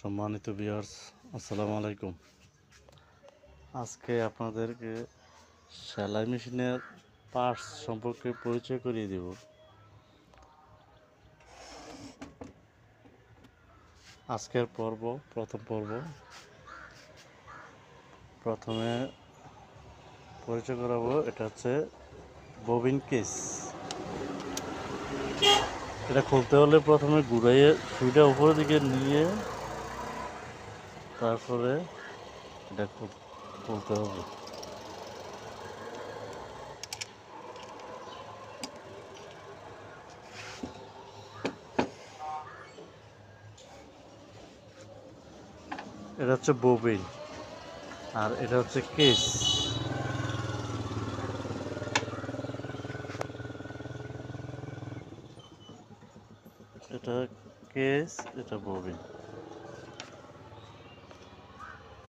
সম্মানিত বিয়ার্স আসসালামু আলাইকুম। আজকে আপনাদেরকে সেলাই মেশিনের পার্টস সম্পর্কে পরিচয় করিয়ে দেব। আজকের পর্ব, প্রথম পর্ব। প্রথমে পরিচয় করাবো, এটা হচ্ছে ববিন কেস এটা খুলতে হলে প্রথমে ঘুরাইয়ে, সুইটা উপরের দিকে নিয়ে তারপরে এটা খুল- খুলতে হবে। এটা হচ্ছে ববিন, আর এটা হচ্ছে কেস। এটা কেস, এটা ববিন।